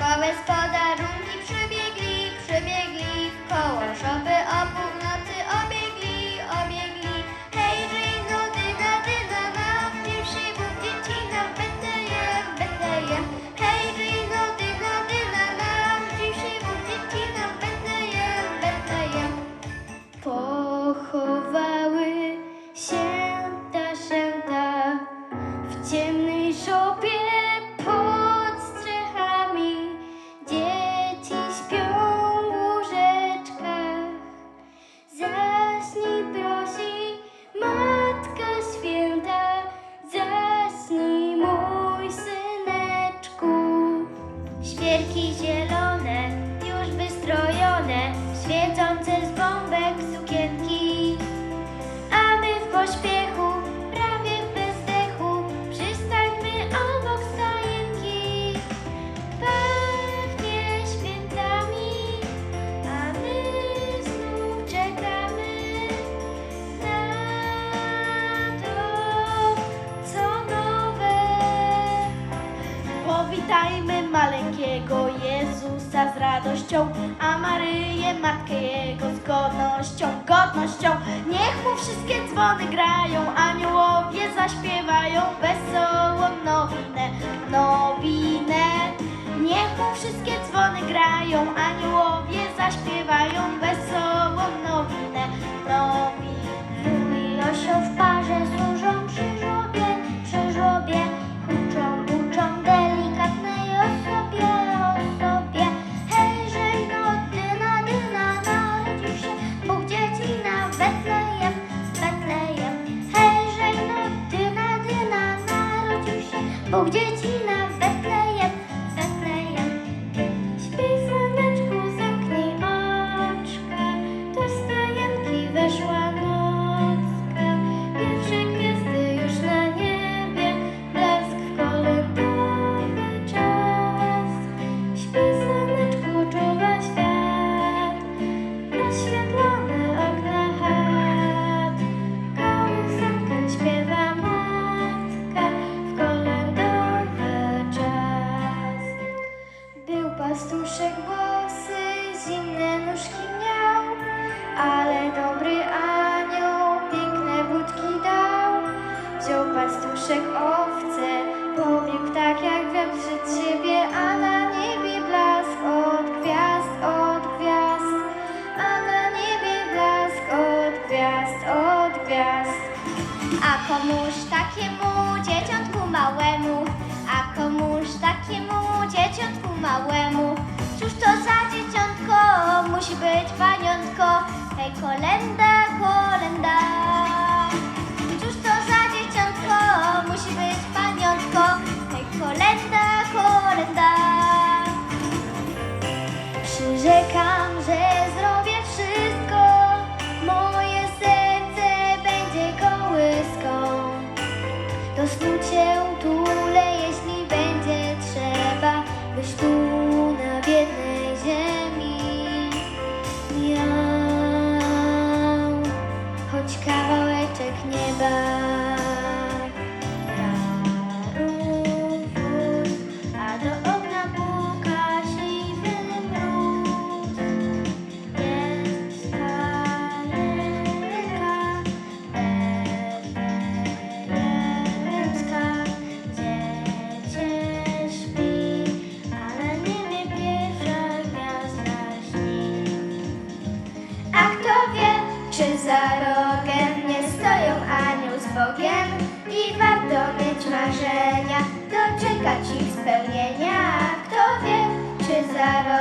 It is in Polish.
z podarunki przybiegli, przybiegli koło szopy o północy obiegli, obiegli. Hej, ryno, dyna, dyna, na pierwszy bóg dzieci na Betlejem, Betlejem. Hej, ryno, dyna, dyna, na pierwszy bóg dzieci na Betlejem, Betlejem. Pochowały się taszęta w ciemnej szopie ayer Jezusa z radością, a Maryję, Matkę Jego z godnością, godnością. Niech mu wszystkie dzwony grają, aniołowie zaśpiewają wesołą nowinę, nowinę. Niech mu wszystkie dzwony grają, aniołowie zaśpiewają Bóg dzieci pastuszek bosy, zimne nóżki miał, ale dobry anioł piękne budki dał. Wziął pastuszek owce, pobiegł tak jak wiatr przed siebie, a na niebie blask od gwiazd, od gwiazd. A na niebie blask od gwiazd, od gwiazd. A komuż takiemu dzieciątku małemu, komuż takiemu dzieciątku małemu, cóż to za dzieciątko, musi być paniątko, hej kolenda. Czy za rogiem nie stoją anioł z Bogiem i warto mieć marzenia, doczekać ich spełnienia. Kto wie, czy za rogiem